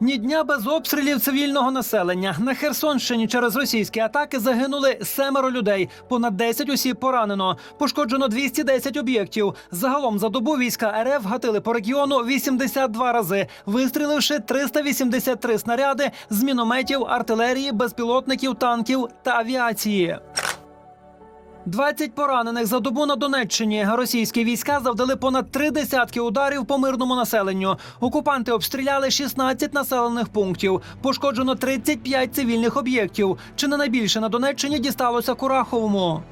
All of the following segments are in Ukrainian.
Ні дня без обстрілів цивільного населення на Херсонщині через російські атаки загинули семеро людей. Понад 10 осіб поранено. Пошкоджено 210 об'єктів. Загалом за добу війська РФ гатили по регіону 82 рази, вистріливши 383 снаряди з мінометів, артилерії, безпілотників, танків та авіації. 20 поранених за добу на Донеччині. Російські війська завдали понад три десятки ударів по мирному населенню. Окупанти обстріляли 16 населених пунктів. Пошкоджено 35 цивільних об'єктів. Чи не найбільше на Донеччині дісталося Кураховому?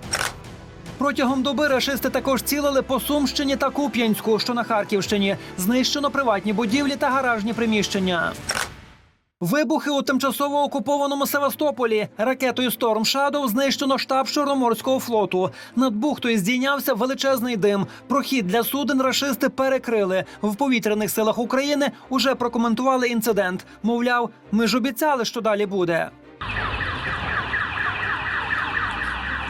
Протягом доби рашисти також цілили по Сумщині та Куп'янську, що на Харківщині. Знищено приватні будівлі та гаражні приміщення. Вибухи у тимчасово окупованому Севастополі. Ракетою Storm Shadow знищено штаб Чорноморського флоту. Над бухтою здійнявся величезний дим. Прохід для суден рашисти перекрили. В повітряних силах України уже прокоментували інцидент. Мовляв, ми ж обіцяли, що далі буде.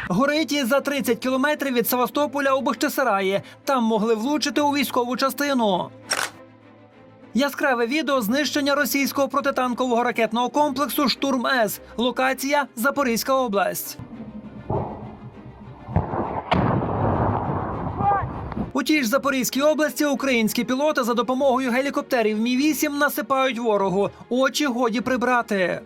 Горить за 30 кілометрів від Севастополя у Бахчисараї. Там могли влучити у військову частину. Яскраве відео знищення російського протитанкового ракетного комплексу Штурм С. Локація Запорізька область. У тій ж Запорізькій області українські пілоти за допомогою гелікоптерів Мі 8 насипають ворогу. Очі годі прибрати.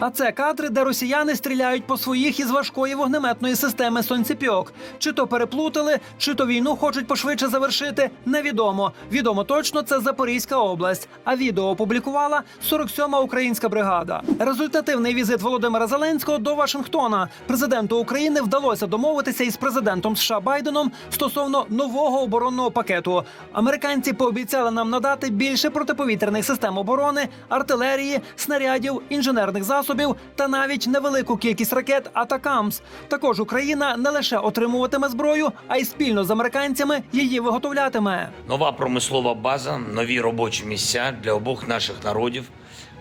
А це кадри, де росіяни стріляють по своїх із важкої вогнеметної системи сонцепьок. Чи то переплутали, чи то війну хочуть пошвидше завершити. Невідомо. Відомо точно це Запорізька область. А відео опублікувала 47-ма українська бригада. Результативний візит Володимира Зеленського до Вашингтона. Президенту України вдалося домовитися із президентом США Байденом стосовно нового оборонного пакету. Американці пообіцяли нам надати більше протиповітряних систем оборони, артилерії, снарядів, інженерних засобів та навіть невелику кількість ракет Атакамс. Також Україна не лише отримуватиме зброю, а й спільно з американцями її виготовлятиме. Нова промислова база, нові робочі місця для обох наших народів.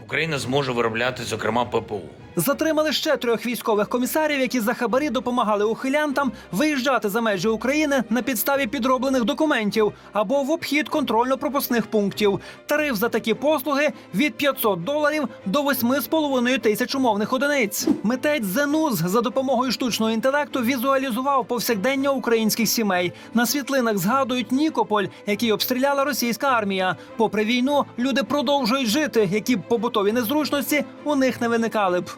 Україна зможе виробляти, зокрема, ППУ. Затримали ще трьох військових комісарів, які за хабарі допомагали ухилянтам виїжджати за межі України на підставі підроблених документів або в обхід контрольно-пропускних пунктів. Тариф за такі послуги від 500 доларів до 8,5 тисяч умовних одиниць. Митець Зенуз за допомогою штучного інтелекту візуалізував повсякдення українських сімей. На світлинах згадують Нікополь, який обстріляла російська армія. Попри війну, люди продовжують жити, які б побутові незручності у них не виникали б.